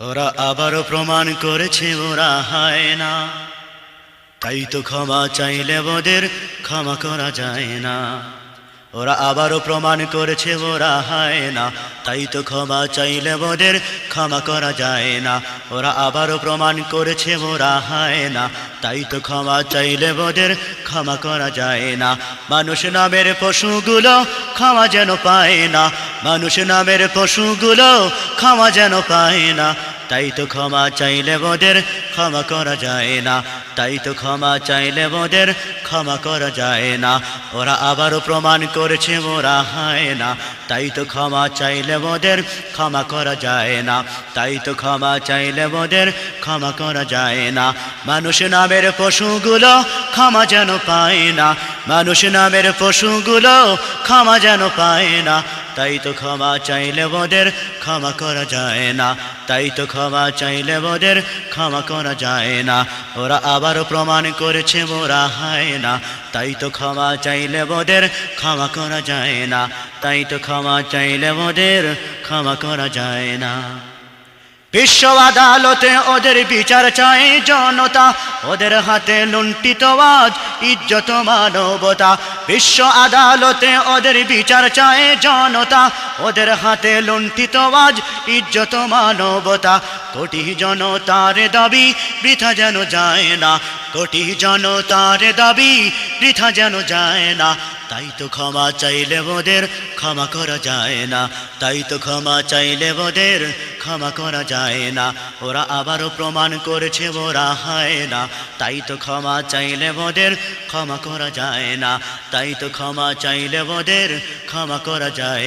ওরা আবারও প্রমাণ করেছে ওরা হয় না। তাই তো ক্ষমা চাইলে ওদের ক্ষমা করা যায় না। ওরা আবারও প্রমাণ করেছে ওরা হয় না। তাই তো ক্ষমা চাইলে ওদের ক্ষমা করা যায় না। ওরা আবারও প্রমাণ করেছে ওরা হয় না। তাই তো ক্ষমা চাইলে ওদের ক্ষমা করা যায় না। মানুষ নামের পশুগুলো ক্ষমা যেন পায় না। মানুষ নামের পশুগুলো ক্ষমা যেন পায় না। তাই তো ক্ষমা চাইলে ওদের ক্ষমা করা যায় না। তাই তো ক্ষমা চাইলে ওদের ক্ষমা করা যায় না। ওরা আবারও প্রমাণ করেছে ওরা হয় না। তাই তো ক্ষমা চাইলে ওদের ক্ষমা করা যায় না। তাই তো ক্ষমা চাইলে ওদের ক্ষমা করা যায় না। মানুষ নামের পশুগুলো ক্ষমা যেন পায় না। মানুষ নামের পশুগুলো ক্ষমা যেন পায় না। তাই তো ক্ষমা চাইলে ওদের ক্ষমা করা যায় না। তাই তো ক্ষমা চাইলে ওদের ক্ষমা করা যায় না। ওরা আবারও প্রমাণ করেছে মোরা হয় না। তাই তো ক্ষমা চাইলে ওদের ক্ষমা করা যায় না। তাই তো ক্ষমা চাইলে ওদের ক্ষমা করা যায় না। বিশ্ব আদালতে ওদের বিচার চায় জনতা। ওদের হাতে লুণ্ঠিত আজ ইজ্জত মানবতা। বিশ্ব আদালতে ওদের বিচার চায় জনতা। ওদের হাতে লুণ্ঠিত আজ ইজ্জত মানবতা। কোটি জনতার দাবি বৃথা যেন যায় না। কোটি জনতার দাবি বৃথা যেন যায় না। তাই তো ক্ষমা চাইলে ওদের, ক্ষমা করা যায় না। তাই তো ক্ষমা চাইলে ওদের ক্ষমা করা যায় না। ওরা আবারও প্রমাণ করেছে ওরা হয় না। তাই তো ক্ষমা চাইলে ওদের ক্ষমা করা যায় না। তাই তো ক্ষমা চাইলে ওদের ক্ষমা করা যায়